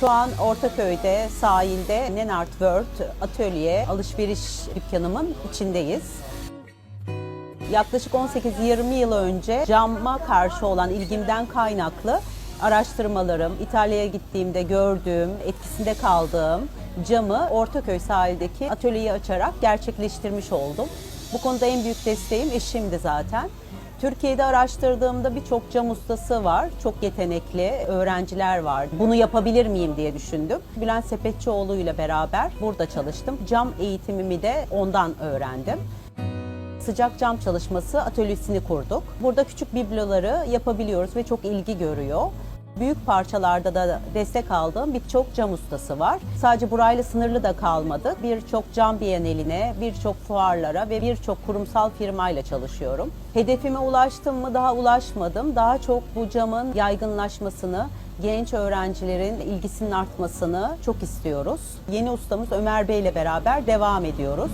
Şu an Ortaköy'de, sahilde Nenart World Atölye alışveriş dükkanımın içindeyiz. Yaklaşık 18-20 yıl önce cama karşı olan ilgimden kaynaklı araştırmalarım, İtalya'ya gittiğimde gördüğüm, etkisinde kaldığım camı Ortaköy sahildeki atölyeyi açarak gerçekleştirmiş oldum. Bu konuda en büyük desteğim eşimdi zaten. Türkiye'de araştırdığımda birçok cam ustası var. Çok yetenekli öğrenciler var. Bunu yapabilir miyim diye düşündüm. Bülent Sepetçioğlu ile beraber burada çalıştım. Cam eğitimimi de ondan öğrendim sıcak cam çalışması atölyesini kurduk. Burada küçük bibloları yapabiliyoruz ve çok ilgi görüyor. Büyük parçalarda da destek aldığım birçok cam ustası var. Sadece burayla sınırlı da kalmadı. Birçok cam biyeneline, birçok fuarlara ve birçok kurumsal firmayla çalışıyorum. Hedefime ulaştım mı? Daha ulaşmadım. Daha çok bu camın yaygınlaşmasını, genç öğrencilerin ilgisinin artmasını çok istiyoruz. Yeni ustamız Ömer Bey ile beraber devam ediyoruz.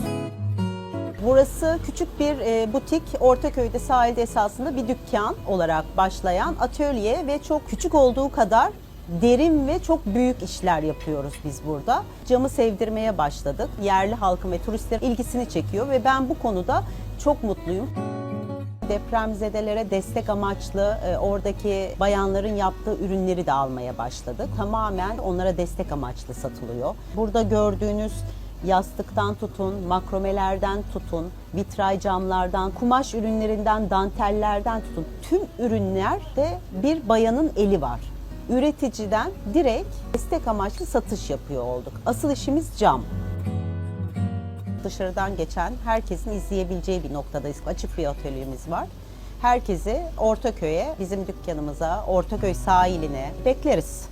Burası küçük bir e, butik, Ortaköy'de sahilde esasında bir dükkan olarak başlayan atölye ve çok küçük olduğu kadar derin ve çok büyük işler yapıyoruz biz burada. Camı sevdirmeye başladık. Yerli halkın ve turistlerin ilgisini çekiyor ve ben bu konuda çok mutluyum. Depremzedelere destek amaçlı e, oradaki bayanların yaptığı ürünleri de almaya başladık. Tamamen onlara destek amaçlı satılıyor. Burada gördüğünüz yastıktan tutun, makromelerden tutun, vitray camlardan, kumaş ürünlerinden, dantellerden tutun. Tüm ürünlerde bir bayanın eli var. Üreticiden direkt destek amaçlı satış yapıyor olduk. Asıl işimiz cam dışarıdan geçen herkesin izleyebileceği bir noktadayız. Açık bir atölyemiz var. Herkesi Ortaköy'e, bizim dükkanımıza, Ortaköy sahiline bekleriz.